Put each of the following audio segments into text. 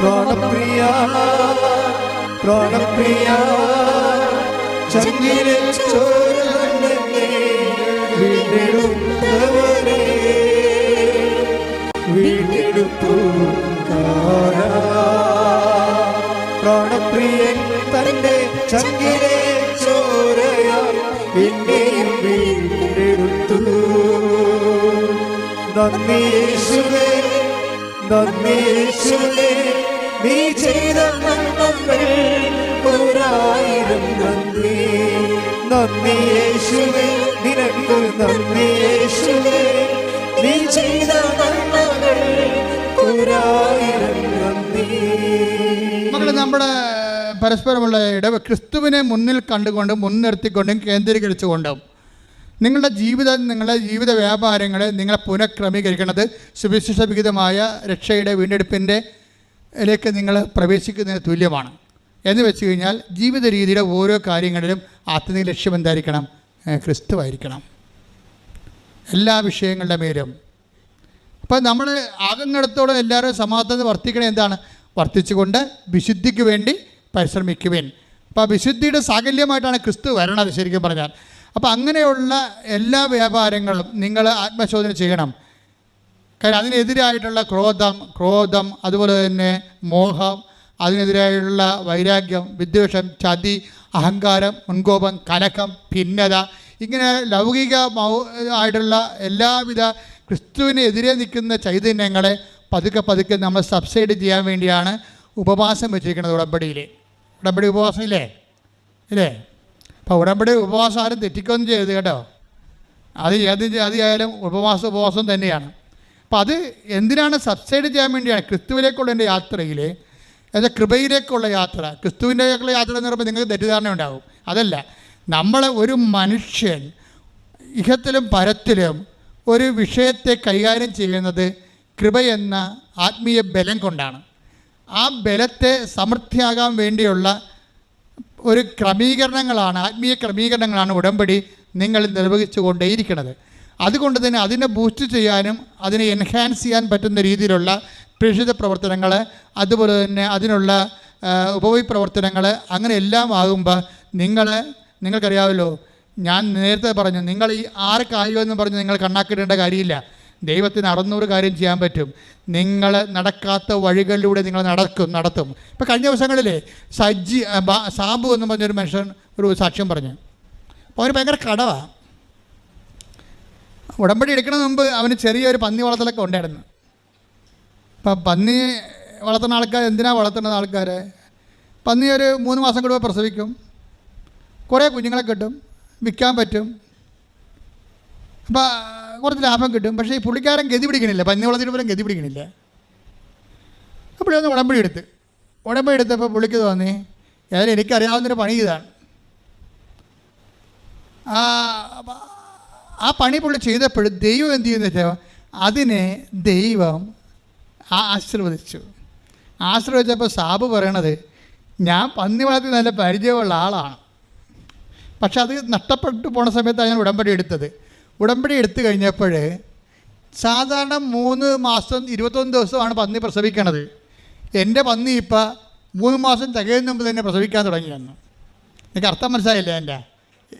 പ്രാണപ്രിയ പ്രാണപ്രിയ. ചങ്ങിലെ ചോരനെ വീണ്ടെടുത്തവരെ വീണ്ടെടുത്തു പ്രാണപ്രിയൻ തന്റെ ചങ്ങിലെ നന്ദി യേശുവേ നന്ദി യേശുവേ നീ ചെയ്ത നന്മകൾ ഒരായിരം നന്ദി. നന്ദി യേശുവേ നിനക്ക് നന്ദി യേശുവേ നീ ചെയ്ത നന്മകൾ ഒരായിരം നന്ദി. മക്കളെ നമ്മുടെ പരസ്പരമുള്ള ഇടവ് ക്രിസ്തുവിനെ മുന്നിൽ കണ്ടുകൊണ്ടും മുൻനിർത്തിക്കൊണ്ടും കേന്ദ്രീകരിച്ചുകൊണ്ടും നിങ്ങളുടെ ജീവിതം നിങ്ങളുടെ ജീവിത വ്യാപാരങ്ങളെ നിങ്ങളെ പുനഃക്രമീകരിക്കുന്നത് സുവിശേഷ വിഹിതമായ രക്ഷയുടെ വീണ്ടെടുപ്പിന്റെ ലേക്ക് നിങ്ങൾ പ്രവേശിക്കുന്നതിന് തുല്യമാണ്. എന്ന് വെച്ച് കഴിഞ്ഞാൽ ജീവിത രീതിയുടെ ഓരോ കാര്യങ്ങളിലും ആത്മീയ ലക്ഷ്യം എന്തായിരിക്കണം? ക്രിസ്തുവായിരിക്കണം. എല്ലാ വിഷയങ്ങളുടെ മേലും. അപ്പം നമ്മൾ ആകുന്നിടത്തോളം എല്ലാവരും സമാധാനം വർത്തിക്കണേ എന്താണ്? വർത്തിച്ചുകൊണ്ട് വിശുദ്ധിക്ക് വേണ്ടി പരിശ്രമിക്കുവേൻ. അപ്പോൾ വിശുദ്ധിയുടെ സാകല്യമായിട്ടാണ് ക്രിസ്തു വരണത് ശരിക്കും പറഞ്ഞാൽ. അപ്പോൾ അങ്ങനെയുള്ള എല്ലാ വ്യാപാരങ്ങളും നിങ്ങൾ ആത്മശോധന ചെയ്യണം. കാരണം അതിനെതിരായിട്ടുള്ള ക്രോധം ക്രോധം അതുപോലെ തന്നെ മോഹം അതിനെതിരായുള്ള വൈരാഗ്യം വിദ്വേഷം ചതി അഹങ്കാരം മുൻകോപം കലക്കം ഭിന്നത ഇങ്ങനെ ലൗകിക ആയിട്ടുള്ള എല്ലാവിധ ക്രിസ്തുവിനെതിരെ നിൽക്കുന്ന ചൈതന്യങ്ങളെ പതുക്കെ പതുക്കെ നമ്മൾ സബ്സൈഡ് ചെയ്യാൻ വേണ്ടിയാണ് ഉപവാസം വെച്ചിരിക്കുന്നത് ഉടമ്പടിയിൽ ഉടമ്പടി ഉപവാസം ഇല്ലേ? ഇല്ലേ? അപ്പോൾ ഉടമ്പടി ഉപവാസം ആരും തെറ്റിക്കൊന്നും ചെയ്ത് കേട്ടോ. അത് ഏത് ജാതിയായാലും ഉപവാസ ഉപവാസം തന്നെയാണ്. അപ്പം അത് എന്തിനാണ് സബ്സൈഡ് ചെയ്യാൻ വേണ്ടിയാണ് ക്രിസ്തുവിലേക്കുള്ള എന്റെ യാത്രയിൽ അതായത് കൃപയിലേക്കുള്ള യാത്ര. ക്രിസ്തുവിന്റെയൊക്കെയുള്ള യാത്ര എന്ന് പറയുമ്പോൾ നിങ്ങൾക്ക് തെറ്റിദ്ധാരണ ഉണ്ടാകും അതല്ല നമ്മൾ ഒരു മനുഷ്യൻ ഇഹത്തിലും പരത്തിലും ഒരു വിഷയത്തെ കൈകാര്യം ചെയ്യുന്നത് കൃപ എന്ന ആത്മീയ ബലം കൊണ്ടാണ്. ആ ബലത്തെ സമൃദ്ധിയാകാൻ വേണ്ടിയുള്ള ഒരു ക്രമീകരണങ്ങളാണ് ആത്മീയ ക്രമീകരണങ്ങളാണ് ഉടമ്പടി നിങ്ങൾ നിർവഹിച്ചു കൊണ്ടേയിരിക്കുന്നത് അതുകൊണ്ട് തന്നെ അതിനെ ബൂസ്റ്റ് ചെയ്യാനും അതിനെ എൻഹാൻസ് ചെയ്യാൻ പറ്റുന്ന രീതിയിലുള്ള പ്രേക്ഷിത പ്രവർത്തനങ്ങൾ അതുപോലെ തന്നെ അതിനുള്ള ഉപവി പ്രവർത്തനങ്ങൾ അങ്ങനെ എല്ലാം ആകുമ്പോൾ നിങ്ങൾ നിങ്ങൾക്കറിയാമല്ലോ ഞാൻ നേരത്തെ പറഞ്ഞു നിങ്ങൾ ഈ ആർക്കായോ എന്ന് പറഞ്ഞ് നിങ്ങൾ കണ്ണാക്കിടേണ്ട കാര്യമില്ല. ദൈവത്തിന് അറുന്നൂറ് കാര്യം ചെയ്യാൻ പറ്റും. നിങ്ങൾ നടക്കാത്ത വഴികളിലൂടെ നിങ്ങൾ നടക്കും നടത്തും. ഇപ്പം കഴിഞ്ഞ ദിവസങ്ങളിലെ സജ്ജി സാബു എന്ന് പറഞ്ഞൊരു മനുഷ്യൻ ഒരു സാക്ഷ്യം പറഞ്ഞു. അപ്പോൾ അവന് ഭയങ്കര കടവാണ് ഉടമ്പടി എടുക്കണ മുമ്പ് അവന് ചെറിയൊരു പന്നി വളർത്തലൊക്കെ ഉണ്ടായിരുന്നു. അപ്പം പന്നി വളർത്തുന്ന ആൾക്കാർ എന്തിനാണ് വളർത്തുന്നത് ആൾക്കാർ പന്നി ഒരു മൂന്ന് മാസം കൂടുമ്പോൾ പ്രസവിക്കും. കുറേ കുഞ്ഞുങ്ങളെ കിട്ടും വിൽക്കാൻ പറ്റും. അപ്പം കുറച്ച് ലാഭം കിട്ടും. പക്ഷേ ഈ പുള്ളിക്കാരൻ ഗതി പിടിക്കണില്ല. പന്നി വളർത്തിയിട്ട് പോലും ഗതി പിടിക്കണില്ല. അപ്പോഴൊന്ന് ഉടമ്പടി എടുത്ത്. ഉടമ്പടി എടുത്തപ്പോൾ പുള്ളിക്ക് തോന്നി ഏതായാലും എനിക്കറിയാവുന്നൊരു പണി ഇതാണ്. ആ പണി പുള്ളി ചെയ്തപ്പോഴും ദൈവം എന്ത് ചെയ്യുന്ന വെച്ചാൽ അതിനെ ദൈവം ആശീർവദിച്ചു. ആശീർവദിച്ചപ്പോൾ സാബ് പറയണത് ഞാൻ പന്നി വളർത്തി നല്ല പരിചയമുള്ള ആളാണ്. പക്ഷെ അത് നഷ്ടപ്പെട്ടു പോണ സമയത്താണ് ഞാൻ ഉടമ്പടി എടുത്തത്. ഉടമ്പടി എടുത്തു കഴിഞ്ഞപ്പോൾ സാധാരണ മൂന്ന് മാസം ഇരുപത്തൊന്ന് ദിവസമാണ് പന്നി പ്രസവിക്കണത്. എന്റെ പന്നി ഇപ്പം മൂന്ന് മാസം തികയുന്ന മുമ്പ് തന്നെ പ്രസവിക്കാൻ തുടങ്ങി വന്നു എനിക്ക് അർത്ഥം മനസ്സിലായില്ല എന്റെ?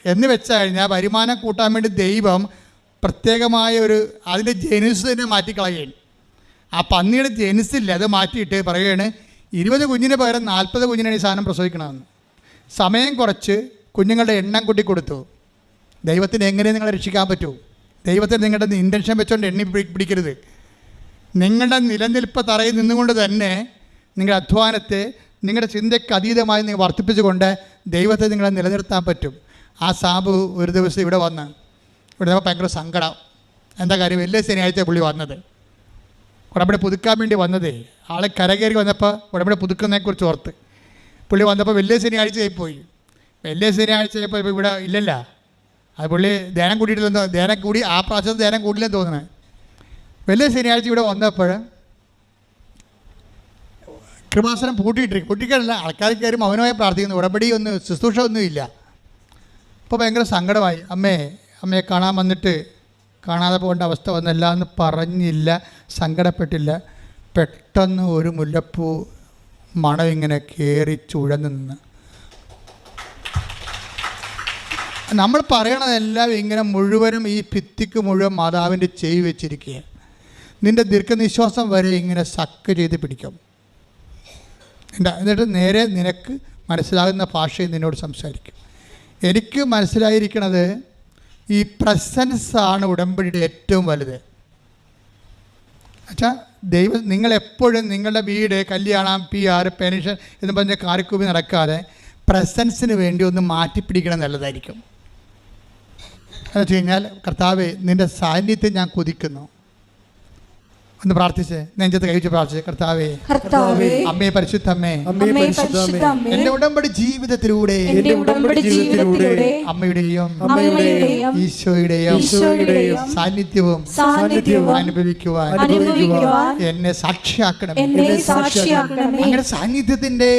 എന്ന് വെച്ച് കഴിഞ്ഞാൽ വരുമാനം കൂട്ടാൻ വേണ്ടി ദൈവം പ്രത്യേകമായ ഒരു അതിന്റെ ജനുസ് തന്നെ മാറ്റിക്കളയുകയാണ്. ആ പന്നിയുടെ ജനുസില്ല അത് മാറ്റിയിട്ട് പറയുകയാണ് ഇരുപത് കുഞ്ഞിന് പകരം നാൽപ്പത് കുഞ്ഞിനാണ് ഈ സാധനം പ്രസവിക്കണമെന്ന് സമയം കുറച്ച് കുഞ്ഞുങ്ങളുടെ എണ്ണം കൂട്ടി കൊടുത്തു. ദൈവത്തിന് എങ്ങനെ നിങ്ങളെ രക്ഷിക്കാൻ പറ്റൂ? ദൈവത്തിന് നിങ്ങളുടെ ഇന്റൻഷൻ വെച്ചുകൊണ്ട് എണ്ണി പിടി- പിടിക്കരുത്. നിങ്ങളുടെ നിലനിൽപ്പ് തറയിൽ നിന്നുകൊണ്ട് തന്നെ നിങ്ങളുടെ അധ്വാനത്തെ നിങ്ങളുടെ ചിന്തയ്ക്ക് അതീതമായി നിങ്ങൾ വർദ്ധിപ്പിച്ചുകൊണ്ട് ദൈവത്തെ നിങ്ങളെ നിലനിർത്താൻ പറ്റും. ആ സാബു ഒരു ദിവസം ഇവിടെ വന്ന് ഇവിടെ ഭയങ്കര സങ്കടം. എന്താ കാര്യം? വലിയ ശനിയാഴ്ച പുള്ളി വന്നത്. ഉടമ്പടി പുതുക്കാൻ വേണ്ടി വന്നതേ. ആളെ കരകയറി വന്നപ്പോൾ ഉടമ്പടി പുതുക്കുന്നതിനെക്കുറിച്ച് ഓർത്ത്. പുള്ളി വന്നപ്പോൾ വലിയ ശനിയാഴ്ചയായി പോയി. വലിയ ശനിയാഴ്ചയപ്പോൾ ഇപ്പോൾ ഇവിടെ ഇല്ലല്ല. അത് പുള്ളി ധ്യാനം കൂടിയിട്ടില്ലെന്നോ ധ്യാനം കൂടി ആ പ്രാവശ്യം ധ്യാനം കൂടില്ലെന്ന് തോന്നണേ വലിയ ശനിയാഴ്ച ഇവിടെ വന്നപ്പോൾ കൃപാസനം പൂട്ടിയിട്ടിരിക്കും പൂട്ടിക്കാനല്ല ആൾക്കാർ കയറി മൗനമായി പ്രാർത്ഥിക്കുന്നു. ഉടമ്പടി ഒന്നും ശുശ്രൂഷ ഒന്നും ഇല്ല. അപ്പോൾ ഭയങ്കര സങ്കടമായി. അമ്മേ അമ്മയെ കാണാൻ വന്നിട്ട് കാണാതെ പോകേണ്ട അവസ്ഥ വന്നില്ല എന്ന് പറഞ്ഞില്ല. സങ്കടപ്പെട്ടില്ല. പെട്ടെന്ന് ഒരു മുല്ലപ്പൂ മണം ഇങ്ങനെ കയറി ചുഴന്ന് നിന്ന്. നമ്മൾ പറയണതെല്ലാം ഇങ്ങനെ മുഴുവനും ഈ ഭിത്തിക്ക് മുഴുവൻ മാതാവിന്റെ ചെവി വെച്ചിരിക്കുക നിന്റെ ദീർഘനിശ്വാസം വരെ ഇങ്ങനെ സക്ക് ചെയ്ത് പിടിക്കും. എന്നിട്ട് നേരെ നിനക്ക് മനസ്സിലാകുന്ന ഭാഷയിൽ നിന്നോട് സംസാരിക്കും. എനിക്ക് മനസ്സിലായിരിക്കണത് ഈ പ്രസൻസ് ആണ് ഉടമ്പടിയുടെ ഏറ്റവും വലുത്. അച്ഛാ ദൈവം നിങ്ങളെപ്പോഴും നിങ്ങളുടെ വീട് കല്യാണം പി ആർ പെൻഷൻ എന്ന് പറഞ്ഞ കാറിക്കൂപ്പി നടക്കാതെ പ്രസൻസിന് വേണ്ടി ഒന്ന് മാറ്റിപ്പിടിക്കണം നല്ലതായിരിക്കും. എന്ന് വെച്ച് കഴിഞ്ഞാൽ കർത്താവെ നിന്റെ സാന്നിധ്യം ഞാൻ കൊതിക്കുന്നു. ഒന്ന് പ്രാർത്ഥിച്ച്. നെഞ്ചത്ത് കഴിച്ച് പ്രാർത്ഥിച്ച്. കർത്താവേ കർത്താവേ അമ്മേ പരിശുദ്ധമ്മേ അമ്മേ എന്റെ ഉടമ്പടി ജീവിതത്തിലൂടെ എന്റെ ഉടമ്പടി ജീവിതത്തിലൂടെ അമ്മയുടെയും അമ്മയുടെയും ഈശോയുടെയും ഈശോയുടെയും സാന്നിധ്യവും സാന്നിധ്യവും അനുഭവിക്കുവാൻ അനുഭവിക്കുവാൻ എന്നെ സാക്ഷിയാക്കണം എന്നെ അങ്ങനെ സാന്നിധ്യത്തിന്റെ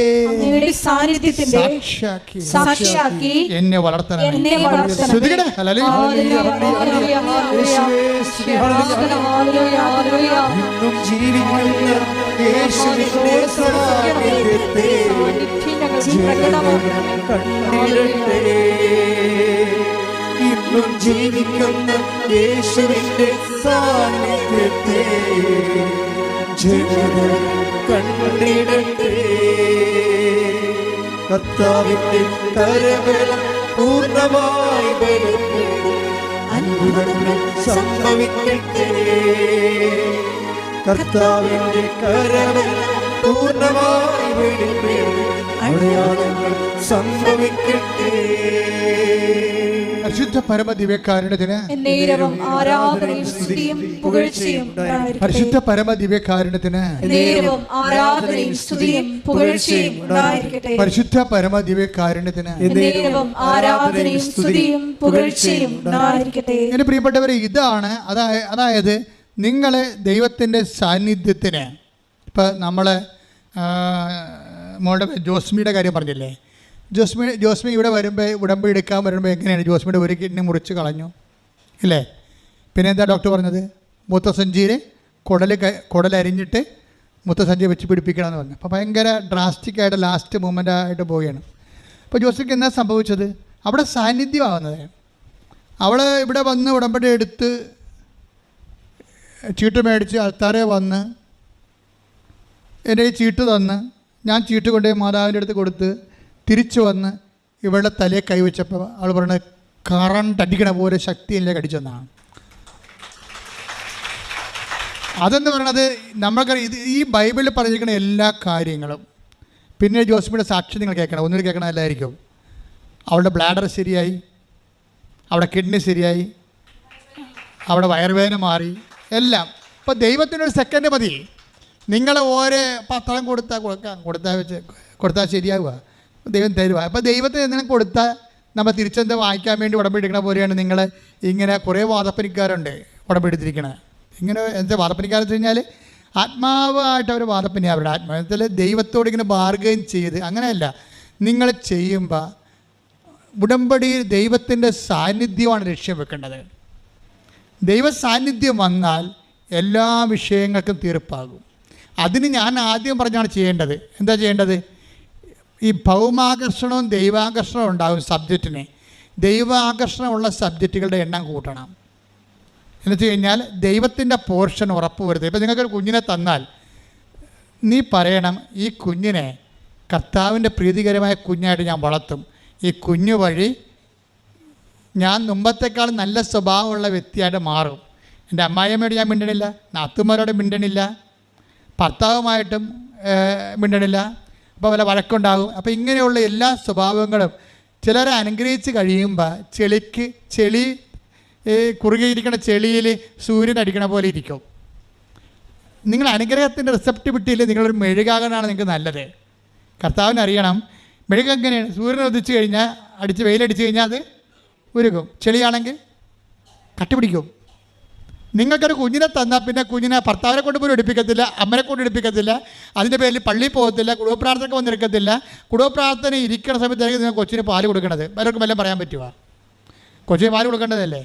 സാക്ഷിയാക്കി സാക്ഷിയാക്കി എന്നെ വളർത്തണം എന്നെ ഹല്ലേലൂയ, ഹല്ലേലൂയ. Hallelujah, hallelujah. ഇന്നും ജീവിക്കുന്ന യേശുവിന്റെ സാന്നിധ്യത്തെ കണ്ടിരട്ടെ. ഇന്നും ജീവിക്കുന്ന യേശുവിന്റെ സാന്നിധ്യത്തെ ജനത കണ്ടിടട്ടെ കർത്താവിന്റെ കരബലം പൂർണമായി വരുന്നു. അത്ഭുതങ്ങൾ സംഭവിക്കട്ടെ. കർത്താവിന്റെ കരബലം പൂർണമായി വെളിപ്പെടും അടയാളങ്ങൾ സംഭവിക്കട്ടെ. പരിശുദ്ധ പരമ ദിവ്യകാരുണ്യത്തിന് ആരാധനയും സ്തുതിയും പുകഴ്ചയും ഉണ്ടായിരിക്കട്ടെ. പരിശുദ്ധ പരമ ദിവ്യകാരുണ്യത്തിന് ആരാധനയും സ്തുതിയും പുകഴ്ചയും ഉണ്ടായിരിക്കട്ടെ. പരിശുദ്ധ പരമ ദിവ്യകാരുണ്യത്തിന് എന്നേരവും ആരാധനയും സ്തുതിയും പുകഴ്ചയും ഉണ്ടായിരിക്കട്ടെ. എന്റെ പ്രിയപ്പെട്ടവരെ ഇതാണ് അതായത് അതായത് നിങ്ങളെ ദൈവത്തിന്റെ സാന്നിധ്യത്തിന് ഇപ്പം നമ്മൾ മോളുടെ ജോസ്മിയുടെ കാര്യം പറഞ്ഞില്ലേ? ജോസ്മി ജോസ്മി ഇവിടെ വരുമ്പോൾ ഉടമ്പ് എടുക്കാൻ വരുമ്പോൾ എങ്ങനെയാണ്? ജോസ്മിയുടെ ഒരു കിഡ്നി മുറിച്ച് കളഞ്ഞു ഇല്ലേ? പിന്നെ എന്താ ഡോക്ടർ പറഞ്ഞത്? മൂത്തസഞ്ചിയിൽ കുടൽ കുടലരിഞ്ഞിട്ട് മൂത്തസഞ്ചി വെച്ച് പിടിപ്പിക്കണമെന്ന് പറഞ്ഞു. അപ്പോൾ ഭയങ്കര ഡ്രാസ്റ്റിക്കായിട്ട് ലാസ്റ്റ് മൂമെന്റ് ആയിട്ട് പോവുകയാണ്. അപ്പോൾ ജോസ്മിക്ക് എന്താ സംഭവിച്ചത്? അവിടെ സാന്നിധ്യമാവുന്നത്. അവൾ ഇവിടെ വന്ന് ഉടമ്പടി എടുത്ത് ചീട്ട് മേടിച്ച് ആൾക്കാരെ വന്ന് എന്റെ ഈ ചീട്ട് തന്ന് ഞാൻ ചീട്ട് കൊണ്ടുപോയി മാതാവിന്റെ അടുത്ത് കൊടുത്ത് തിരിച്ചു വന്ന് ഇവളുടെ തലയെ കൈവച്ചപ്പോൾ അവൾ പറഞ്ഞത് കറണ്ട് അടിക്കണ പോലെ ശക്തിയില്ലേ കടിച്ചെന്നാണ് അതെന്ന് പറയണത് നമ്മൾക്ക് ഇത് ഈ ബൈബിളിൽ പറഞ്ഞിരിക്കുന്ന എല്ലാ കാര്യങ്ങളും പിന്നെ ജോസഫിന്റെ സാക്ഷി നിങ്ങൾ കേൾക്കണം. ഒന്നുകൂടി കേൾക്കണം എല്ലായിരിക്കും അവളുടെ ബ്ലാഡർ ശരിയായി അവിടെ കിഡ്നി ശരിയായി അവിടെ വയറുവേദന മാറി. എല്ലാം. ഇപ്പോൾ ദൈവത്തിനൊരു സെക്കൻഡ് മതി. നിങ്ങൾ ഓരോ പത്രം കൊടുത്താൽ കൊടുക്കാം കൊടുത്താൽ വെച്ച് കൊടുത്താൽ ശരിയാവുക. ദൈവം തരുക. അപ്പോൾ ദൈവത്തിന് എന്തെങ്കിലും കൊടുത്താൽ നമ്മൾ തിരിച്ചെന്ത് വായിക്കാൻ വേണ്ടി ഉടമ്പെടുക്കണ പോലെയാണ് നിങ്ങൾ ഇങ്ങനെ കുറേ വാദപ്പനിക്കാരുണ്ട് ഉടമ്പെടുത്തിരിക്കണേ ഇങ്ങനെ എന്താ വാദപ്പനിക്കാരെന്ന് വെച്ച് കഴിഞ്ഞാൽ ആത്മാവായിട്ട് അവർ വാദപ്പനി അവരുടെ ആത്മാവത്തിൽ ദൈവത്തോട് ഇങ്ങനെ ബാർഗൈൻ ചെയ്ത് അങ്ങനെയല്ല. നിങ്ങൾ ചെയ്യുമ്പോൾ ഉടമ്പടിയിൽ ദൈവത്തിന്റെ സാന്നിധ്യമാണ് ലക്ഷ്യം വെക്കേണ്ടത്. ദൈവ സാന്നിധ്യം വന്നാൽ എല്ലാ വിഷയങ്ങൾക്കും തീർപ്പാകും. അതിന് ഞാൻ ആദ്യം പറഞ്ഞാണ് ചെയ്യേണ്ടത്. എന്താ ചെയ്യേണ്ടത്? ഈ ഭൗമാകർഷണവും ദൈവാകർഷണവും ഉണ്ടാകും സബ്ജക്റ്റിന്. ദൈവാകർഷണമുള്ള സബ്ജക്റ്റുകളുടെ എണ്ണം കൂട്ടണം. എന്ന് വെച്ച് കഴിഞ്ഞാൽ ദൈവത്തിന്റെ പോർഷൻ ഉറപ്പ് വരുത്തുക. ഇപ്പം നിങ്ങൾക്കൊരു കുഞ്ഞിനെ തന്നാൽ നീ പറയണം ഈ കുഞ്ഞിനെ കർത്താവിന്റെ പ്രീതികരമായ കുഞ്ഞായിട്ട് ഞാൻ വളർത്തും. ഈ കുഞ്ഞു വഴി ഞാൻ മുമ്പത്തേക്കാൾ നല്ല സ്വഭാവമുള്ള വ്യക്തിയായിട്ട് മാറും. എന്റെ അമ്മായിയമ്മയോട് ഞാൻ മിണ്ടണില്ല നാത്തുമാരോട് മിണ്ടണില്ല ഭർത്താവുമായിട്ടും മിണ്ടണില്ല. അപ്പോൾ വല്ല വഴക്കുണ്ടാകും. അപ്പോൾ ഇങ്ങനെയുള്ള എല്ലാ സ്വഭാവങ്ങളും ചിലരെ അനുഗ്രഹിച്ച് കഴിയുമ്പോൾ ചെളിക്ക് ചെളി കുറുകിയിരിക്കുന്ന ചെളിയിൽ സൂര്യൻ അടിക്കണ പോലെ ഇരിക്കും. നിങ്ങൾ അനുഗ്രഹത്തിന്റെ റിസപ്റ്റിവിറ്റിയിൽ നിങ്ങളൊരു മെഴുകാകാനാണ് നിങ്ങൾക്ക് നല്ലത്. കർത്താവിനറിയണം എങ്ങനെയാണ്? സൂര്യൻ ഉദിച്ചു കഴിഞ്ഞാൽ അടിച്ച് വെയിലടിച്ച് കഴിഞ്ഞാൽ അത് ഉരുകും. ചെളിയാണെങ്കിൽ കട്ടിപിടിക്കും. നിങ്ങൾക്കൊരു കുഞ്ഞിനെ തന്നാൽ പിന്നെ കുഞ്ഞിനെ ഭർത്താവിനെ കൊണ്ട് പോലും എടുപ്പിക്കത്തില്ല അമ്മനെ കൊണ്ട് എടുപ്പിക്കത്തില്ല അതിന്റെ പേരിൽ പള്ളിയിൽ പോകത്തില്ല കുടുംബ പ്രാർത്ഥനയ്ക്ക് വന്നിരിക്കത്തില്ല. കുടുംബ പ്രാർത്ഥന ഇരിക്കുന്ന സമയത്തായിരിക്കും നിങ്ങൾ കൊച്ചിന് പാൽ കൊടുക്കണത്. പലർക്കും വല്ലതും പറയാൻ പറ്റുമോ കൊച്ചിന് പാൽ കൊടുക്കേണ്ടതല്ലേ?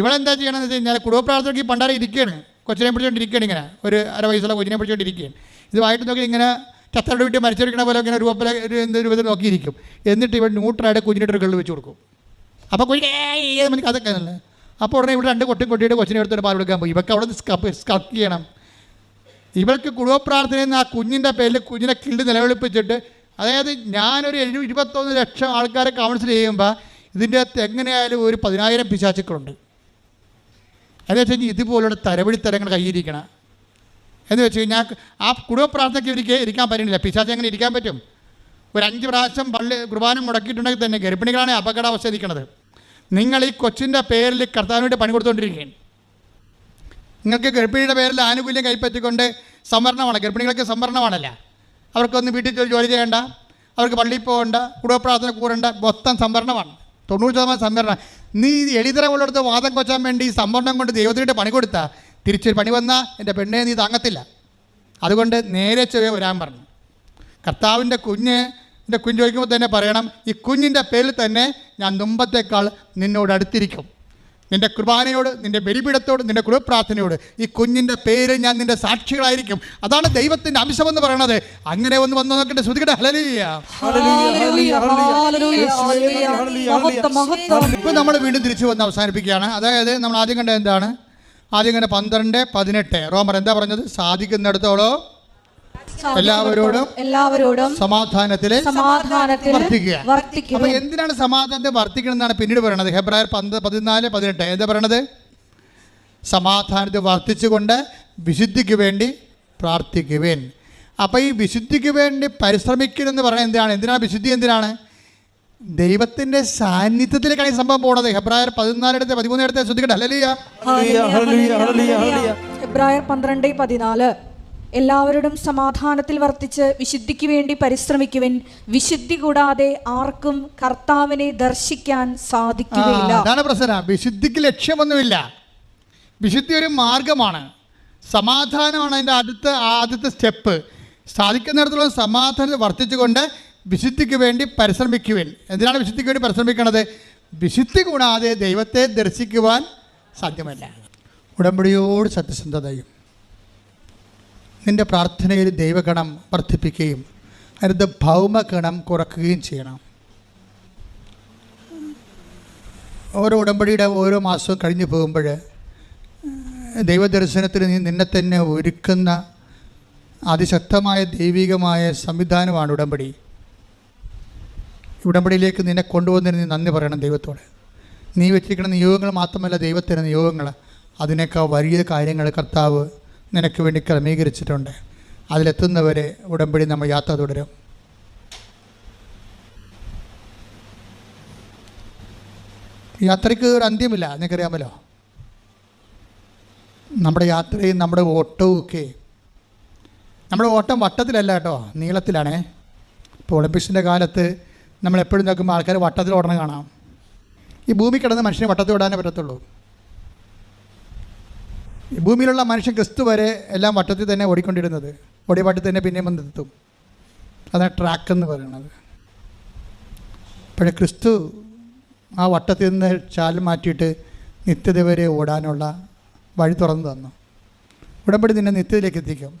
ഇവളെന്താ ചെയ്യണമെന്ന് വെച്ച് കഴിഞ്ഞാൽ കുടുംബ പ്രാർത്ഥനയ്ക്ക് പണ്ടാരം ഇരിക്കുകയാണ്. കൊച്ചിനെ പിടിച്ചോണ്ടിരിക്കുകയാണ് ഇങ്ങനെ. ഒരു അര വയസ്സുള്ള കുഞ്ഞിനെ പിടിച്ചോണ്ടിരിക്കുകയാണ്. ഇത് വായിട്ട് നോക്കി ഇങ്ങനെ ചത്തരുടെ വീട്ടിൽ മരിച്ചിരിക്കണ പോലെ ഇങ്ങനെ രൂപത്തിൽ ഒരു രൂപത്തിൽ നോക്കിയിരിക്കും. എന്നിട്ട് ഇവൻ ന്യൂട്രലായിട്ട് കുഞ്ഞിന്റെ ഒരു കള്ള് വെച്ച് കൊടുക്കും. അപ്പോൾ കുഴി ഏത് മണിക്ക് അതൊക്കെ അല്ലേ അപ്പോൾ ഉടനെ ഇവിടെ രണ്ട് കൊട്ടും കൊട്ടിയിട്ട് കൊച്ചിനെ എടുത്തിട്ട് പാൽ കൊടുക്കാൻ പോയി. ഇവർക്ക് അവിടെ സ്കപ്പ് സ്കക്ക് ചെയ്യണം. ഇവർക്ക് കുടുംബ പ്രാർത്ഥനയിൽ നിന്ന് ആ കുഞ്ഞിന്റെ പേരിൽ കുഞ്ഞിനെ കിള്ളി നിലവിളിപ്പിച്ചിട്ട് അതായത് ഞാനൊരു എഴു ഇരുപത്തൊന്ന് ലക്ഷം ആൾക്കാരെ കൗൺസിൽ ചെയ്യുമ്പോൾ ഇതിന്റെ അകത്ത് എങ്ങനെയായാലും ഒരു പതിനായിരം പിശാച്ചുക്കളുണ്ട് എന്ന് വെച്ച് കഴിഞ്ഞാൽ ഇതുപോലുള്ള തരവഴിത്തരങ്ങൾ കയ്യിരിക്കണം എന്ന് വെച്ച് കഴിഞ്ഞാൽ ആ കുടുംബ പ്രാർത്ഥനയ്ക്ക് ഇവർക്ക് ഇരിക്കാൻ പറ്റുന്നില്ല പിശാച്ച് എങ്ങനെ ഇരിക്കാൻ പറ്റും? ഒരു അഞ്ച് പ്രാവശ്യം പള്ളി കുർബാന മുടക്കിയിട്ടുണ്ടെങ്കിൽ തന്നെ ഗർഭിണികളാണ് അപകടാവസ്ഥ ഇരിക്കുന്നത് നിങ്ങൾ ഈ കൊച്ചിന്റെ പേരിൽ കർത്താവിനോട് പണി കൊടുത്തുകൊണ്ടിരിക്കുകയാണ് നിങ്ങൾക്ക് ഗർഭിണിയുടെ പേരിൽ ആനുകൂല്യം കൈപ്പറ്റിക്കൊണ്ട് സംവരണമാണ്. ഗർഭിണികൾക്ക് സംവരണമാണല്ല. അവർക്കൊന്ന് വീട്ടിൽ ജോലി ചെയ്യേണ്ട അവർക്ക് പള്ളിയിൽ പോകേണ്ട കുടുംബപ്രാർത്ഥന കൂടേണ്ട മൊത്തം സംവരണമാണ്. തൊണ്ണൂറ് ശതമാനം സംവരണം. നീ എളിതരമുള്ളിടത്ത് വാദം കൊച്ചാൻ വേണ്ടി ഈ സംവരണം കൊണ്ട് ദൈവത്തിന്റെ പണി കൊടുത്താൽ തിരിച്ചൊരു പണി വന്നാൽ എന്റെ പെണ്ണേ നീ താങ്ങത്തില്ല. അതുകൊണ്ട് നേരെ ചെവേ വരാൻ പറഞ്ഞു. കർത്താവിന്റെ കുഞ്ഞ് എന്റെ കുഞ്ഞ് ചോദിക്കുമ്പോൾ തന്നെ പറയണം ഈ കുഞ്ഞിന്റെ പേരിൽ തന്നെ ഞാൻ മുമ്പത്തേക്കാൾ നിന്നോട് അടുത്തിരിക്കും. നിന്റെ കുർബാനയോട് നിന്റെ ബലിപീഠത്തോട് നിന്റെ കുടുംബപ്രാർത്ഥനയോട് ഈ കുഞ്ഞിന്റെ പേര് ഞാൻ നിന്റെ സാക്ഷികളായിരിക്കും. അതാണ് ദൈവത്തിന്റെ അംശമെന്ന് പറയണത്. അങ്ങനെ ഒന്ന് വന്നു നോക്കട്ടെ ശ്രുതികട. Hallelujah hallelujah, hallelujah, hallelujah. മഹത്വം, മഹത്വം. ഇപ്പം നമ്മൾ വീണ്ടും തിരിച്ചു വന്ന് അവസാനിപ്പിക്കുകയാണ്. അതായത് നമ്മൾ ആദ്യം കണ്ടത് എന്താണ്? ആദ്യം കണ്ട പന്ത്രണ്ട് പതിനെട്ട്. റോമർ എന്താ പറഞ്ഞത്? സാധിക്കുന്നിടത്തോളം എല്ലാവരോടും എല്ലാവരോടും സമാധാനത്തിലെ സമാധാനത്തിൽ വർദ്ധിക്കുക. വർദ്ധിക്കുക അപ്പൊ എന്തിനാണ് സമാധാനത്തെ വർദ്ധിക്കണം എന്നാണ് പിന്നീട് പറയണത്? ഹെബ്രായർ പന്ത് പതിനാല് പതിനെട്ട്. എന്താ പറയണത്? സമാധാനത്തെ വർദ്ധിച്ചുകൊണ്ട് വിശുദ്ധിക്ക് വേണ്ടി പ്രാർത്ഥിക്കുവേൻ. അപ്പോൾ ഈ വിശുദ്ധിക്ക് വേണ്ടി പരിശ്രമിക്കണമെന്ന് പറയുന്നത് എന്തിനാണ്? എന്തിനാണ് വിശുദ്ധി എന്തിനാണ്? ദൈവത്തിന്റെ സാന്നിധ്യത്തിലേക്കാണ് ഈ സംഭവം പോണത്. ഹെബ്രായർ പതിനാലിടത്തെ പതിമൂന്നിടത്തെ ശ്രദ്ധിക്കട്ടെ അല്ലല്ല ഹല്ലേലൂയ, ഹല്ലേലൂയ, ഹല്ലേലൂയ, ഹല്ലേലൂയ. എബ്രായർ പന്ത്രണ്ട് പതിനാല്. എല്ലാവരോടും സമാധാനത്തിൽ വർത്തിച്ച് വിശുദ്ധിക്ക് വേണ്ടി പരിശ്രമിക്കുവൻ. വിശുദ്ധി കൂടാതെ ആർക്കും കർത്താവിനെ ദർശിക്കാൻ സാധിക്കുകയില്ല. അതാണ് വിശുദ്ധിക്ക് ലക്ഷ്യമൊന്നുമില്ല. വിശുദ്ധി ഒരു മാർഗമാണ്. സമാധാനമാണ് അതിന്റെ അടുത്ത ആദ്യത്തെ സ്റ്റെപ്പ് സാധിക്കുന്നിടത്തോളം സമാധാനം വർദ്ധിച്ചുകൊണ്ട് വിശുദ്ധിക്ക് വേണ്ടി പരിശ്രമിക്കുവൻ. എന്തിനാണ് വിശുദ്ധിക്ക് വേണ്ടി പരിശ്രമിക്കുന്നത് വിശുദ്ധി കൂടാതെ ദൈവത്തെ ദർശിക്കുവാൻ സാധ്യമല്ല. ഉടമ്പടിയോട് സത്യസന്ധതയും. നിന്റെ പ്രാർത്ഥനയിൽ ദൈവഗണം വർദ്ധിപ്പിക്കുകയും അതിന്റെ ഭൗമഗണം കുറയ്ക്കുകയും ചെയ്യണം. ഓരോ ഉടമ്പടിയുടെ ഓരോ മാസവും കഴിഞ്ഞു പോകുമ്പോൾ ദൈവദർശനത്തിന് നീ നിന്നെ തന്നെ ഒരുക്കുന്ന അതിശക്തമായ ദൈവികമായ സംവിധാനമാണ് ഉടമ്പടി. ഉടമ്പടിയിലേക്ക് നിന്നെ കൊണ്ടുവന്നതിന് നീ നന്ദി പറയണം ദൈവത്തോട്. നീ വെച്ചിരിക്കുന്ന നിയോഗങ്ങൾ മാത്രമല്ല ദൈവത്തിന്റെ നിയോഗങ്ങൾ. അതിനേക്കാൾ വലിയ കാര്യങ്ങൾ കർത്താവ് നിനക്ക് വേണ്ടി ക്രമീകരിച്ചിട്ടുണ്ട്. അതിലെത്തുന്നവരെ ഉടമ്പടി നമ്മൾ യാത്ര തുടരും. യാത്രയ്ക്ക് ഒരു അന്ത്യമില്ല. നിനക്കറിയാമല്ലോ? നമ്മുടെ യാത്രയും നമ്മുടെ ഓട്ടവും ഒക്കെ നമ്മുടെ ഓട്ടം വട്ടത്തിലല്ല കേട്ടോ നീളത്തിലാണേ. ഇപ്പോൾ ഒളിമ്പിക്സിന്റെ കാലത്ത് നമ്മൾ എപ്പോഴും നോക്കുമ്പോൾ ആൾക്കാർ വട്ടത്തിൽ ഓടണം കാണാം. ഈ ഭൂമി കിടന്ന് മനുഷ്യനെ വട്ടത്തിൽ ഓടാനേ പറ്റത്തുള്ളൂ. ഭൂമിയിലുള്ള മനുഷ്യൻ ക്രിസ്തു വരെ എല്ലാം വട്ടത്തിൽ തന്നെ ഓടിക്കൊണ്ടിരുന്നത്. ഓടിയ വട്ടത്തിൽ തന്നെ പിന്നെയും വന്നെത്തും അതാണ് ട്രാക്ക് എന്ന് പറയുന്നത്. പക്ഷേ ക്രിസ്തു ആ വട്ടത്തിൽ നിന്ന് ചാൽ മാറ്റിയിട്ട് നിത്യത വരെ ഓടാനുള്ള വഴി തുറന്നു തന്നു. ഉടമ്പടി നിന്നെ നിത്യതയിലേക്ക് എത്തിക്കും.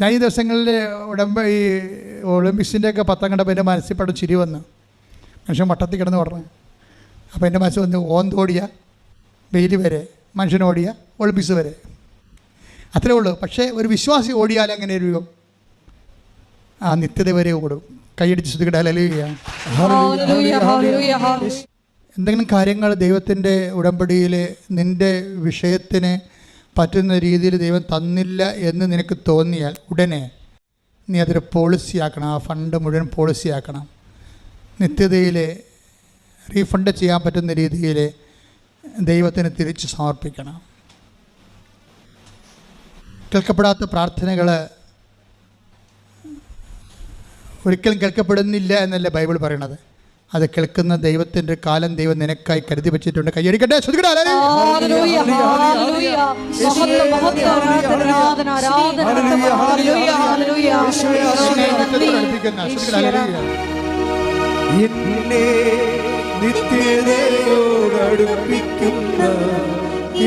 ഞാൻ ഈ ദിവസങ്ങളിൽ ഉടമ്പ ഈ ഒളിമ്പിക്സിന്റെയൊക്കെ പത്രം കണ്ടപ്പോൾ എന്റെ മനസ്സിൽ പെടും ചിരി വന്നു. മനുഷ്യൻ വട്ടത്തിൽ കിടന്ന് പറഞ്ഞു അപ്പോൾ എന്റെ മനസ്സിൽ വന്ന് ഓന്തോടിയ വെയിൽ വരെ മനുഷ്യനോടിയ ഒളിമ്പിക്സ് വരെ. അത്രേ ഉള്ളൂ. പക്ഷേ ഒരു വിശ്വാസി ഓടിയാൽ അങ്ങനെ ഒരു ആ നിത്യത വരെ ഓടും. കൈയടിച്ച് ശ്രദ്ധിക്കട്ടെ ഹല്ലേലൂയ. എന്തെങ്കിലും കാര്യങ്ങൾ ദൈവത്തിന്റെ ഉടമ്പടിയിൽ നിന്റെ വിഷയത്തിന് പറ്റുന്ന രീതിയിൽ ദൈവം തന്നില്ല എന്ന് നിനക്ക് തോന്നിയാൽ ഉടനെ നീ അതൊരു പോളിസി ആക്കണം. ആ ഫണ്ട് മുഴുവൻ പോളിസി ആക്കണം. നിത്യതയിൽ റീഫണ്ട് ചെയ്യാൻ പറ്റുന്ന രീതിയിൽ ദൈവത്തിന് തിരിച്ച് സമർപ്പിക്കണം. കേൾക്കപ്പെടാത്ത പ്രാർത്ഥനകൾ ഒരിക്കലും കേൾക്കപ്പെടുന്നില്ല എന്നല്ല ബൈബിൾ പറയണത്. അത് കേൾക്കുന്ന ദൈവത്തിന്റെ കാലം ദൈവം നിനക്കായി കരുതി വെച്ചിട്ടുണ്ട്. കൈയടിക്കട്ടെ? ശ്രുതികട നിത്യതയോടടുപ്പിക്കുന്ന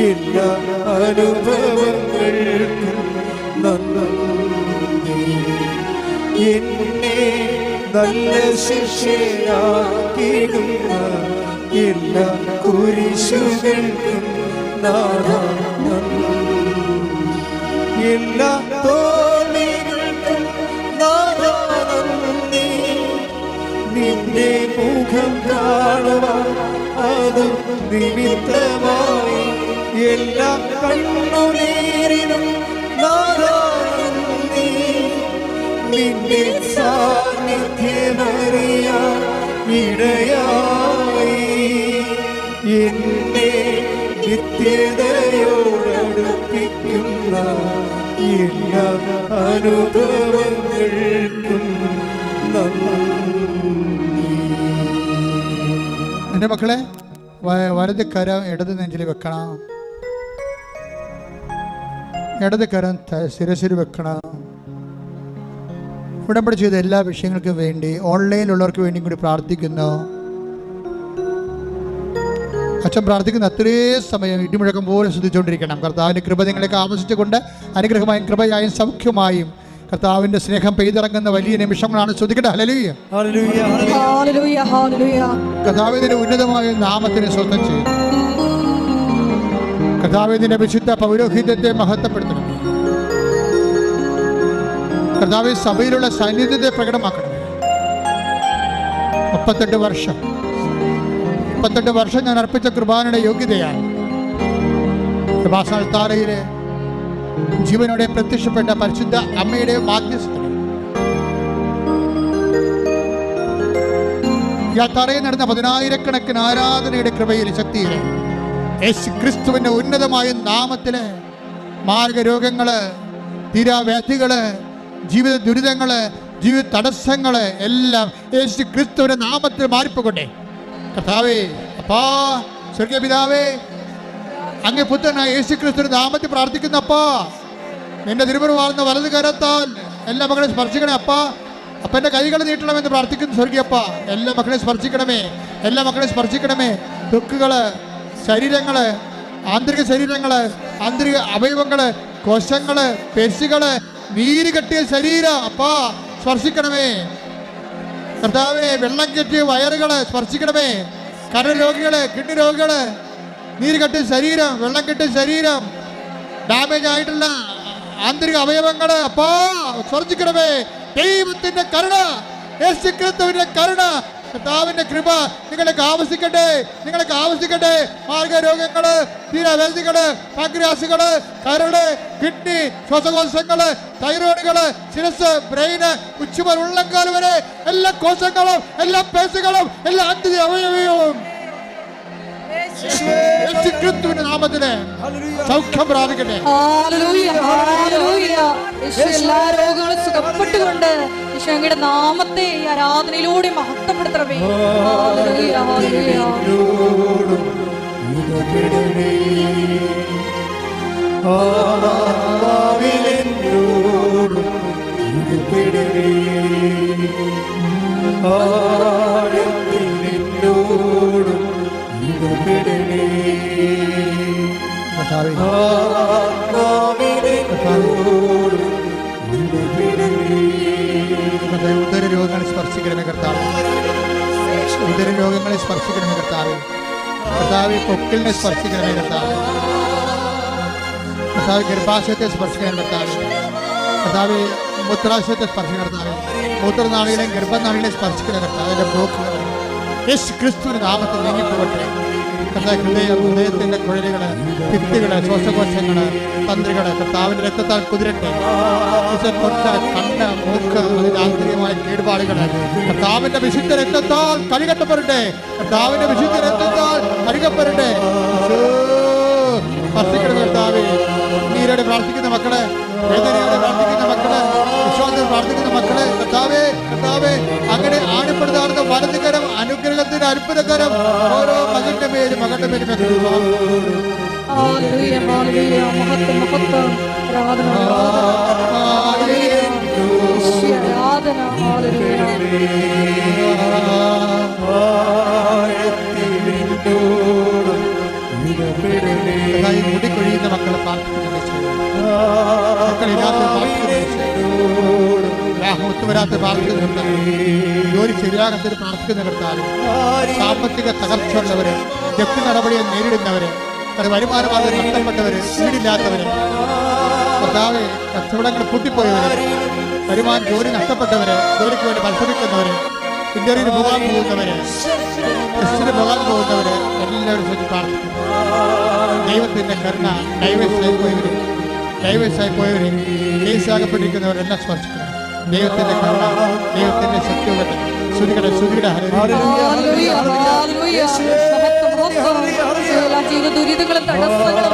എല്ലാ അനുഭവങ്ങൾക്കും നന്ദി. എന്നെ നല്ല ശിക്ഷയാക്കിയിടുന്ന എല്ലാ കുരിശുകൾക്കും നന്ദി. എല്ലാ തോൽവികൾക്കും നിന്റെ മുഖം കാണുവാൻ അതും നിമിത്തമായി. എല്ലാ കണ്ണുനീരിനും നന്ദി നിന്റെ സാന്നിധ്യമറിയ ഇടയായി. എന്നെ നിത്യതയോടടുപ്പിക്കുന്ന എല്ലാ അനുഭവങ്ങൾക്കും എന്റെ മക്കളെ വലത് കരം ഇടത് നെഞ്ചിൽ വെക്കണം. ഇടത് കരം ശിരസിൽ വെക്കണം. ഉടമ്പടി ചെയ്ത എല്ലാ വിഷയങ്ങൾക്കും വേണ്ടി ഓൺലൈനിലുള്ളവർക്ക് വേണ്ടി കൂടി പ്രാർത്ഥിക്കുന്നു. അച്ഛൻ പ്രാർത്ഥിക്കുന്ന അത്രേ സമയം ഇടിമുഴക്കം പോലെ ശ്രദ്ധിച്ചുകൊണ്ടിരിക്കണം. കർത്താവിന്റെ കൃപ നിങ്ങളെ ആവശ്യിച്ചുകൊണ്ട് അനുഗ്രഹമായും കൃപയായും സൗഖ്യമായും കർത്താവിന്റെ സ്നേഹം പെയ്തിറങ്ങുന്ന വലിയ നിമിഷങ്ങളാണ് ശ്രദ്ധിക്കട്ടെ. Hallelujah hallelujah hallelujah. ഹല്ലേലൂയ കർത്താവിന്റെ ഉന്നതമായ നാമത്തിന് സ്വന്തം ചെയ്യും. കർത്താവിന്റെ വിശുദ്ധ പൗരോഹിത്യത്തെ മഹത്വപ്പെടുത്തണം. കർത്താവ് സഭയിലുള്ള സാന്നിധ്യത്തെ പ്രകടമാക്കണം. മുപ്പത്തെട്ട് വർഷം. മുപ്പത്തെട്ട് വർഷം ഞാൻ അർപ്പിച്ച കുർബാനയുടെ യോഗ്യതയാണ് കൃപാസാൽത്താരയിലെ ജീവനോടെ പ്രത്യക്ഷപ്പെട്ട പരിശുദ്ധ അമ്മയുടെ മാധ്യസ്ഥ ഈ തറയിൽ നടന്ന പതിനായിരക്കണക്കിന് ആരാധനയുടെ കൃപയിൽ ശക്തിയിൽ യേശു ക്രിസ്തുവിന്റെ ഉന്നതമായ നാമത്തിൽ മാർഗരോഗങ്ങൾ തീരാവ്യാധികൾ ജീവിത ദുരിതങ്ങൾ ജീവിത തടസ്സങ്ങൾ എല്ലാം യേശു ക്രിസ്തുവിന്റെ നാമത്തിൽ മാറിപ്പോകട്ടെ. കർത്താവേ അപ്പാ സ്വർഗപിതാവേ അങ്ങേ പുത്രനായ യേശു ക്രിസ്തുവിന്റെ നാമത്തിൽ പ്രാർത്ഥിക്കുന്നപ്പാ. നിന്റെ തിരുമുറവാർന്ന വലത് കരത്താൽ എല്ലാ മക്കളെ സ്പർശിക്കണേ അപ്പ. അപ്പന്റെ കൈകൾ നീട്ടണമെന്ന് പ്രാർത്ഥിക്കുന്നു സ്വർഗിയപ്പ എല്ലാ മക്കളെ സ്പർശിക്കണമേ എല്ലാ മക്കളെ സ്പർശിക്കണമേ. തൊക്കുകൾ ശരീരങ്ങൾ ആന്തരിക ശരീരങ്ങൾ ആന്തരിക അവയവങ്ങൾ കോശങ്ങൾ പെശികൾ നീര് കെട്ടിയ ശരീരം അപ്പാ. സ്പർശിക്കണമേ. കർത്താവെ വെള്ളം കെട്ടിയ വയറുകൾ സ്പർശിക്കണമേ. കരൾ രോഗികൾ കിഡ്നി രോഗികൾ നീര് കെട്ടിയ ശരീരം വെള്ളം കെട്ടിയ ശരീരം ഡാമേജ് ആയിട്ടുള്ള ആന്തരിക അവയവങ്ങൾ. അപ്പാ സ്വർജിക്കണമേ. ദൈവത്തിന്റെ കരുണ യേശുക്രിസ്തുവിന്റെ കരുണ കർത്താവിന്റെ കൃപ നിങ്ങൾക്ക് ആവശ്യിക്കട്ടെ നിങ്ങൾക്ക് ആവശ്യിക്കട്ടെ. മാർഗരോഗങ്ങൾ തീരവേദികൾ പഗ്രാസുകൾ കരട് കിഡ്നി ശ്വാസകോശങ്ങൾ തൈറോയിഡുകൾ ശിരസ് ബ്രെയിന് ഉച്ചുമൽ ഉള്ളങ്കാൽ വരെ എല്ലാ കോശങ്ങളും എല്ലാ പേശുകളും എല്ലാ ആന്തരിക അവയവവും യേശു ക്രിസ്തുവിന്റെ നാമത്തിൽ സൗഖ്യം പ്രാപിക്കട്ടെ. Hallelujah hallelujah. യേശു എല്ലാ രോഗങ്ങളും സുഖപ്പെട്ടുകൊണ്ട് അങ്ങയുടെ നാമത്തെ ഈ ആരാധനയിലൂടെ മഹത്വപ്പെടുത്തണമേ. Hallelujah hallelujah. ആവിലെന്നോടും ഇടപെടണേ. ഉദര രോഗങ്ങളെ സ്പർശിക്കണമേ കർത്താവ്. ഉദര രോഗങ്ങളെ സ്പർശിക്കണമേ കർത്താവ്. കർത്താവ് പൊക്കിളിനെ സ്പർശിക്കണമേ കർത്താവ്. കർത്താവ് ഗർഭാശയത്തെ സ്പർശിക്കണം കർത്താവ്. കർത്താവ് മൂത്രാശയത്തെ സ്പർശിക്കണം കർത്താവ്. മൂത്രനാളികളെയും ഗർഭനാളികളെയും സ്പർശിക്കണം കർത്താവ്. അതിന്റെ ബ്ലോക്കുകൾ യേശു ക്രിസ്തുവിന്റെ നാമത്തിൽ നീങ്ങിപ്പോകട്ടെ. കർത്താവ് ഹൃദയം ഹൃദയത്തിന്റെ കുഴലുകൾ ഭിത്തികൾ ശ്വാസകോശങ്ങൾ തന്ത്രികൾ കർത്താവിന്റെ രക്തത്താൽ കുതിരട്ടെ. കണ്ണ് മൂക്ക് അതിന്റെ ആന്തരികമായ കേടുപാടുകൾ. കർത്താവിന്റെ വിശുദ്ധ രക്തത്താൽ കഴുകട്ടപ്പെടട്ടെ കർത്താവിന്റെ വിശുദ്ധ രക്തത്താൽ കഴുകപ്പെടട്ടെ. പ്രാർത്ഥിക്കുന്ന മക്കളെ വേദനയോടെ പ്രാർത്ഥിക്കുന്ന മക്കളെ കർത്താവേ കർത്താവേ അങ്ങനെ ആണിപ്പെടുത്താറുണ്ട് വലതുകരം അനുഗ്രഹത്തിന് അത്ഭുതകരം ഓരോ മകന്റെ പേര് മകന്റെ പേര് മുടി കൊഴിയുന്ന മക്കളെ പ്രാർത്ഥിക്കുന്നു മക്കളില്ലാത്ത പ്രാർത്ഥിക്കുന്നു ഈശോയെ. വരാത്ത ഒത്തുവരാത്ത പ്രാർത്ഥിക്കുന്നുണ്ട് ജോലി ശരിയാകാത്തൊരു പ്രാർത്ഥിക്കുന്ന കർത്താവ് സാമ്പത്തിക തകർച്ചയുള്ളവര് ജപ്തി നടപടിയെ നേരിടുന്നവര് ഒരു വരുമാനമാർഗം നഷ്ടപ്പെട്ടവര് വീടില്ലാത്തവര് കർത്താവ് കച്ചവടങ്ങൾ പൂട്ടിപ്പോയവര് വരുമാനം ജോലി നഷ്ടപ്പെട്ടവര് ജോലിക്ക് വേണ്ടി മത്സരിക്കുന്നവര് ഇന്റർവ്യൂവിന് പോകാൻ പോകുന്നവര് ടെസ്റ്റിന് പോകാൻ പോകുന്നവര് എല്ലാവരും ശ്രദ്ധ പ്രാർത്ഥിക്കുന്നു ദൈവത്തിന്റെ കരുണ ഡൈവേഴ്സായി പോയവര് ഡൈവേഴ്സായി പോയവര് കേസാകപ്പെട്ടിരിക്കുന്നവരെല്ലാം സ്പർശിക്കുന്നു ദൈവത്തിന്റെ കരുണ ദൈവത്തിന്റെ ശക്തിയുടെ മഹത്വം. എല്ലാ ജീവിത ദുരിതങ്ങളും തടസ്സങ്ങളും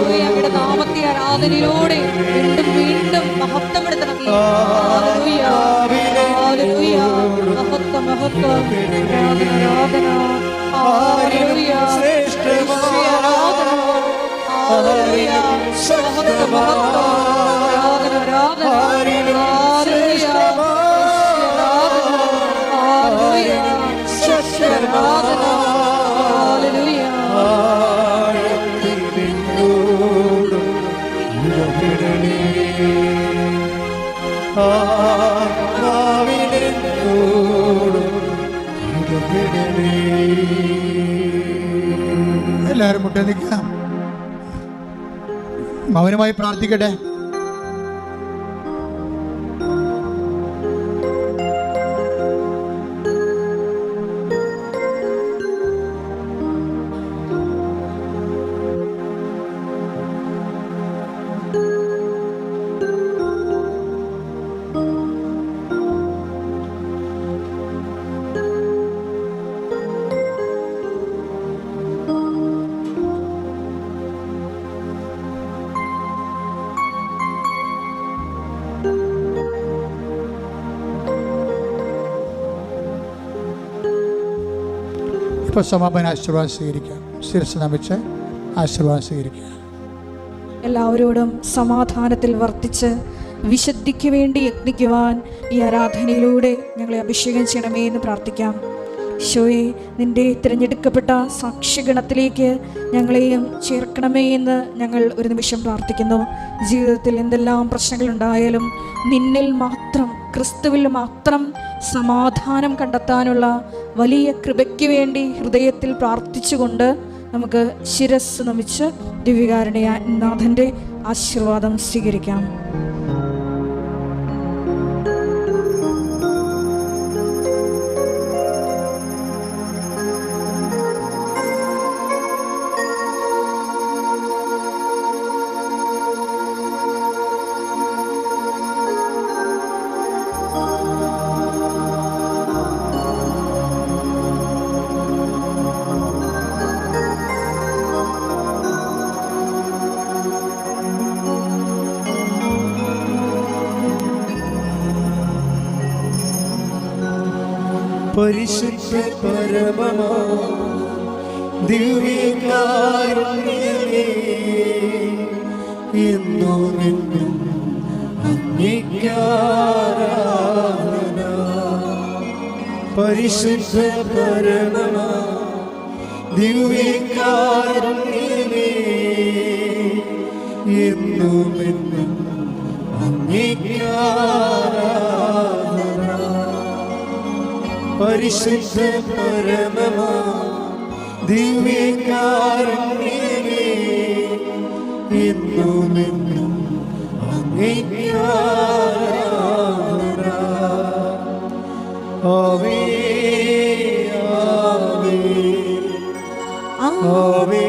അങ്ങയുടെ നാമത്തെ ആരാധനയിലൂടെ വീണ്ടും വീണ്ടും മഹത്വപ്പെടുത്തണമേ ഹല്ലേലൂയ, ഹല്ലേലൂയ. മഹത്വം മഹത്വം. ആരാധന. ആരാധന. ഹല്ലേലൂയ. യേശുവേ, ആരാധന മഹത്വം. എല്ലാവരും മുട്ട നിൽക്കാം. മൗനമായി പ്രാർത്ഥിക്കട്ടെ. ഇപ്പോൾ സമാപന ആശീർവാദം സ്വീകരിക്കാം. ശിരസ് നമിച്ച് ആശീർവാദം സ്വീകരിക്കുക എല്ലാവരോടും സമാധാനത്തിൽ വർത്തിച്ച് വിശുദ്ധിക്ക് വേണ്ടി യത്നിക്കുവാൻ ഈ ആരാധനയിലൂടെ ഞങ്ങളെ അഭിഷേകം ചെയ്യണമേ എന്ന് പ്രാർത്ഥിക്കാം. ഷോയെ നിന്റെ തിരഞ്ഞെടുക്കപ്പെട്ട സാക്ഷ്യഗണത്തിലേക്ക് ഞങ്ങളെയും ചേർക്കണമേ എന്ന് ഞങ്ങൾ ഒരു നിമിഷം പ്രാർത്ഥിക്കുന്നു. ജീവിതത്തിൽ എന്തെല്ലാം പ്രശ്നങ്ങളുണ്ടായാലും നിന്നിൽ മാത്രം ക്രിസ്തുവിൽ മാത്രം സമാധാനം കണ്ടെത്താനുള്ള വലിയ കൃപയ്ക്ക് വേണ്ടി ഹൃദയത്തിൽ പ്രാർത്ഥിച്ചുകൊണ്ട് നമുക്ക് ശിരസ് നമിച്ച് ദിവ്യകാരുണ്യ നാഥന്റെ ആശീർവാദം സ്വീകരിക്കാം. പരിശുദ്ധ പരമമാ ദിവ്യകാരുണ്യമേ എന്നും എന്നും അങ്ങേക്കാരാധന പരിശുദ്ധ പരമമാ ദിവ്യകാരുണ്യമേ എന്നോ എന്നും പരിശുദ്ധ പരമമാ ദിവ്യകാരുണ്യമേ എന്നും എന്നും അങ്ങേക്കാരാധന ആവേ ആവേ ആവേ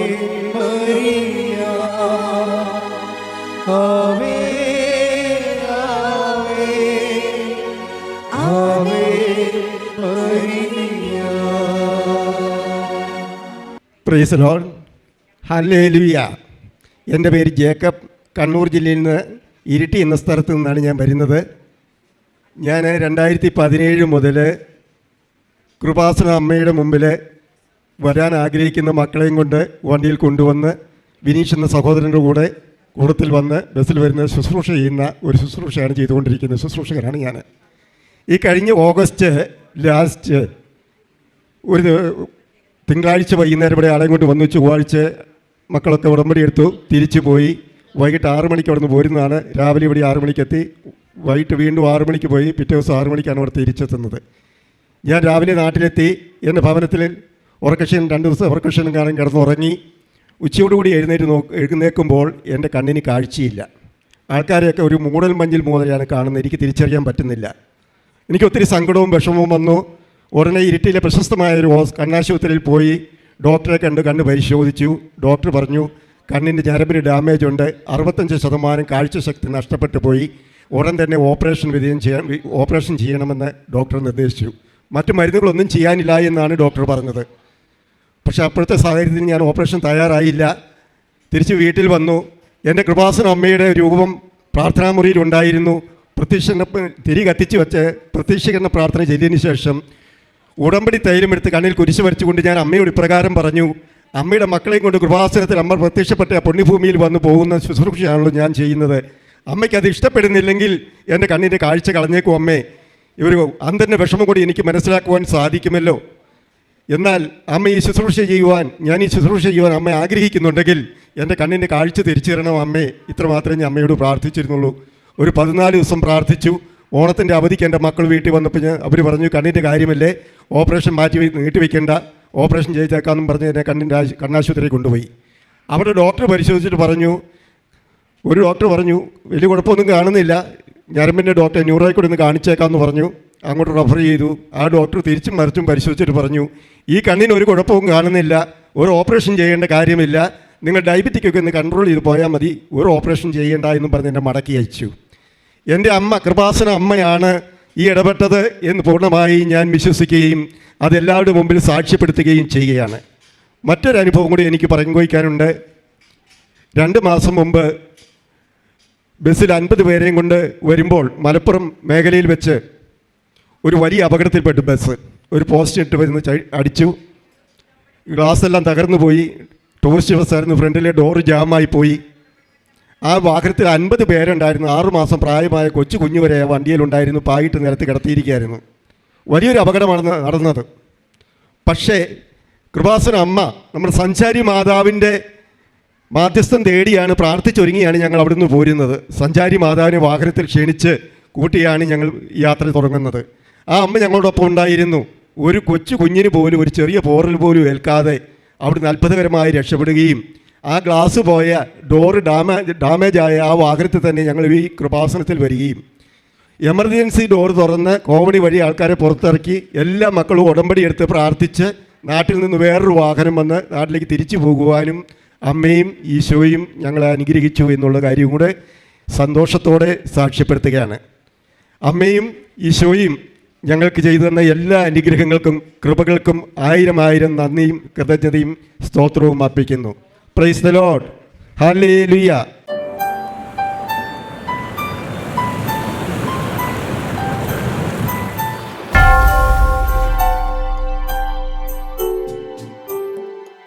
പ്രൈസ് ലോൺ ഹല്ലേലൂയ എന്റെ പേര് ജേക്കബ്. കണ്ണൂർ ജില്ലയിൽ നിന്ന് ഇരിട്ടി എന്ന സ്ഥലത്ത് നിന്നാണ് ഞാൻ വരുന്നത്. ഞാൻ രണ്ടായിരത്തി പതിനേഴ് മുതൽ കൃപാസന അമ്മയുടെ മുമ്പിൽ വരാൻ ആഗ്രഹിക്കുന്ന മക്കളെയും കൊണ്ട് വണ്ടിയിൽ കൊണ്ടുവന്ന് വിനീഷ് എന്ന സഹോദരന്റെ കൂടെ കൂടത്തിൽ വന്ന് ബസ്സിൽ വരുന്ന ശുശ്രൂഷ ചെയ്യുന്ന ഒരു ശുശ്രൂഷയാണ് ചെയ്തുകൊണ്ടിരിക്കുന്നത്. ശുശ്രൂഷകനാണ് ഞാൻ. ഈ കഴിഞ്ഞ ഓഗസ്റ്റ് ലാസ്റ്റ് ഒരു തിങ്കളാഴ്ച വൈകുന്നേരം ഇവിടെ ആളെയും വന്നു ചൊവ്വാഴ്ച മക്കളൊക്കെ ഉടമ്പടി എടുത്തു തിരിച്ചു പോയി. വൈകിട്ട് ആറു മണിക്ക് അവിടെ നിന്ന് പോരുന്നതാണ്. രാവിലെ ഇവിടെ ആറു മണിക്കെത്തി വൈകിട്ട് വീണ്ടും ആറു മണിക്ക് പോയി. പിറ്റേ ദിവസം ആറു മണിക്കാണ് അവിടെ തിരിച്ചെത്തുന്നത്. ഞാൻ രാവിലെ നാട്ടിലെത്തി. എന്റെ ഭവനത്തിൽ ഉറക്കക്ഷീണം രണ്ട് ദിവസം ഉറക്കക്ഷീണം കാണാൻ കിടന്നുറങ്ങി. ഉച്ചയോടുകൂടി എഴുന്നേറ്റ് നോ എഴുന്നേൽക്കുമ്പോൾ എന്റെ കണ്ണിന് കാഴ്ചയില്ല. ആൾക്കാരെയൊക്കെ ഒരു മൂടൽ മഞ്ഞിൽ മൂതലാണ് കാണുന്നത്. എനിക്ക് തിരിച്ചറിയാൻ പറ്റുന്നില്ല. എനിക്ക് ഒത്തിരി സങ്കടവും വിഷമവും വന്നു. ഉടനെ ഇരുട്ടിയിലെ പ്രശസ്തമായ ഒരു കണ്ണാശുപത്രിയിൽ പോയി ഡോക്ടറെ കണ്ട് കണ്ണ് പരിശോധിച്ചു. ഡോക്ടർ പറഞ്ഞു കണ്ണിന്റെ ഞരമ്പിന് ഡാമേജ് ഉണ്ട്. അറുപത്തഞ്ച് ശതമാനം കാഴ്ചശക്തി നഷ്ടപ്പെട്ടു പോയി. ഉടൻ തന്നെ ഓപ്പറേഷൻ വിധേയം ചെയ്യാൻ ഓപ്പറേഷൻ ചെയ്യണമെന്ന് ഡോക്ടർ നിർദ്ദേശിച്ചു. മറ്റു മരുന്നുകളൊന്നും ചെയ്യാനില്ല എന്നാണ് ഡോക്ടർ പറഞ്ഞത്. പക്ഷേ അപ്പോഴത്തെ സാഹചര്യത്തിൽ ഞാൻ ഓപ്പറേഷൻ തയ്യാറായില്ല. തിരിച്ച് വീട്ടിൽ വന്നു. എന്റെ കൃപാസന അമ്മയുടെ രൂപം പ്രാർത്ഥനാമുറിയിൽ ഉണ്ടായിരുന്നു. പ്രത്യക്ഷ തിരി കത്തിച്ച് വെച്ച് പ്രത്യക്ഷീകരണ പ്രാർത്ഥന ചെയ്തതിന് ശേഷം ഉടമ്പടി തൈലം എടുത്ത് കണ്ണിൽ കുരിശ് വരച്ചുകൊണ്ട് ഞാൻ അമ്മയോട് ഇപ്രകാരം പറഞ്ഞു അമ്മയുടെ മക്കളെയും കൊണ്ട് കൃപാസനത്തിൽ അമ്മ പ്രത്യക്ഷപ്പെട്ട ആ പുണ്യഭൂമിയിൽ വന്നു പോകുന്ന ശുശ്രൂഷയാണല്ലോ ഞാൻ ചെയ്യുന്നത്. അമ്മയ്ക്ക് അത് ഇഷ്ടപ്പെടുന്നില്ലെങ്കിൽ എന്റെ കണ്ണിന്റെ കാഴ്ച കളഞ്ഞേക്കും അമ്മേ. ഇവർ അന്തന്റെ വിഷമം കൂടി എനിക്ക് മനസ്സിലാക്കുവാൻ സാധിക്കുമല്ലോ. എന്നാൽ അമ്മ ഈ ശുശ്രൂഷ ചെയ്യുവാൻ ഞാൻ ഈ ശുശ്രൂഷ ചെയ്യുവാൻ അമ്മ ആഗ്രഹിക്കുന്നുണ്ടെങ്കിൽ എന്റെ കണ്ണിന്റെ കാഴ്ച തിരിച്ചു തരണം അമ്മേ. ഇത്രമാത്രമേ ഞാൻ അമ്മയോട് പ്രാർത്ഥിച്ചിരുന്നുള്ളൂ. ഒരു പതിനാല് ദിവസം പ്രാർത്ഥിച്ചു. ഓണത്തിന്റെ അവധിക്ക് എന്റെ മക്കൾ വീട്ടിൽ വന്നപ്പോൾ ഞാൻ അവർ പറഞ്ഞു കണ്ണിന്റെ കാര്യമല്ലേ? ഓപ്പറേഷൻ മാറ്റി നീട്ടി വയ്ക്കേണ്ട ഓപ്പറേഷൻ ചെയ്തേക്കാമെന്നും പറഞ്ഞ് എന്നെ കണ്ണിന്റെ കണ്ണാശുപത്രിയിൽ കൊണ്ടുപോയി. അവിടെ ഡോക്ടർ പരിശോധിച്ചിട്ട് പറഞ്ഞു ഒരു ഡോക്ടർ പറഞ്ഞു വലിയ കുഴപ്പമൊന്നും കാണുന്നില്ല. ഞരമ്പിന്റെ ഡോക്ടറെ ന്യൂറോയിൽ കൂടി ഒന്ന് കാണിച്ചേക്കാമെന്ന് പറഞ്ഞു. അങ്ങോട്ട് റെഫർ ചെയ്തു. ആ ഡോക്ടർ തിരിച്ചും മറിച്ചും പരിശോധിച്ചിട്ട് പറഞ്ഞു ഈ കണ്ണിന് ഒരു കുഴപ്പവും കാണുന്നില്ല. ഒരു ഓപ്പറേഷൻ ചെയ്യേണ്ട കാര്യമില്ല. നിങ്ങൾ ഡയബറ്റിക്കൊക്കെ ഒന്ന് കൺട്രോൾ ചെയ്ത് പോയാൽ മതി. ഒരു ഓപ്പറേഷൻ ചെയ്യേണ്ട എന്നും പറഞ്ഞ് എന്നെ മടക്കി അയച്ചു. എന്റെ അമ്മ കൃപാസന അമ്മയാണ് ഈ ഇടപെട്ടത് എന്ന് പൂർണമായി ഞാൻ വിശ്വസിക്കുകയും അതെല്ലാവരുടെ മുമ്പിൽ സാക്ഷ്യപ്പെടുത്തുകയും ചെയ്യുകയാണ്. മറ്റൊരു അനുഭവം കൂടി എനിക്ക് പങ്കുവയ്ക്കാനുണ്ട്. രണ്ട് മാസം മുമ്പ് ബസ്സിൽ അൻപത് പേരെയും കൊണ്ട് വരുമ്പോൾ മലപ്പുറം മേഖലയിൽ വെച്ച് ഒരു വലിയ അപകടത്തിൽപ്പെട്ടു ബസ്. ഒരു പോസ്റ്റ് ഇട്ട് വരുന്ന അടിച്ചു. ഗ്ലാസ് എല്ലാം തകർന്നു പോയി ടൂറിസ്റ്റ് ബസ്സായിരുന്നു ഫ്രണ്ടിലെ ഡോറ് ജാമായി പോയി. ആ വാഹനത്തിൽ അൻപത് പേരുണ്ടായിരുന്നു. ആറുമാസം പ്രായമായ കൊച്ചു കുഞ്ഞു വരെ വണ്ടിയിലുണ്ടായിരുന്നു പായിട്ട് നിരത്തി കിടത്തിയിരിക്കുകയായിരുന്നു. വലിയൊരു അപകടമാണ് നടന്നത്. പക്ഷേ കൃപാസന അമ്മ നമ്മുടെ സഞ്ചാരി മാതാവിന്റെ മാധ്യസ്ഥം തേടിയാണ് പ്രാർത്ഥിച്ചൊരുങ്ങിയാണ് ഞങ്ങൾ അവിടുന്ന് പോരുന്നത്. സഞ്ചാരി മാതാവിനെ വാഹനത്തിൽ ക്ഷണിച്ച് കൂട്ടിയാണ് ഞങ്ങൾ യാത്ര തുടങ്ങുന്നത്. ആ അമ്മ ഞങ്ങളോടൊപ്പം ഉണ്ടായിരുന്നു. ഒരു കൊച്ചു കുഞ്ഞിന് പോലും ഒരു ചെറിയ പോറൽ പോലും ഏൽക്കാതെ അവിടുന്ന് അത്ഭുതകരമായി രക്ഷപ്പെടുകയും ആ ഗ്ലാസ് പോയ ഡോറ് ഡാമേജ് ഡാമേജ് ആയ ആ വാഹനത്തിൽ തന്നെ ഞങ്ങൾ ഈ കൃപാസനത്തിൽ വരികയും. എമർജൻസി ഡോർ തുറന്ന് കോമഡി വഴി ആൾക്കാരെ പുറത്തിറക്കി എല്ലാ മക്കളും ഉടമ്പടി എടുത്ത് പ്രാർത്ഥിച്ച് നാട്ടിൽ നിന്ന് വേറൊരു വാഹനം വന്ന് നാട്ടിലേക്ക് തിരിച്ചു പോകുവാനും അമ്മയും ഈശോയും ഞങ്ങളെ അനുഗ്രഹിച്ചു എന്നുള്ള കാര്യവും കൂടെ സന്തോഷത്തോടെ സാക്ഷ്യപ്പെടുത്തുകയാണ്. അമ്മയും ഈശോയും ഞങ്ങൾക്ക് ചെയ്തു തന്ന എല്ലാ അനുഗ്രഹങ്ങൾക്കും കൃപകൾക്കും ആയിരം ആയിരം നന്ദിയും കൃതജ്ഞതയും സ്തോത്രവും അർപ്പിക്കുന്നു. പ്രൈസ് ദ ലോഡ് ഹാലേ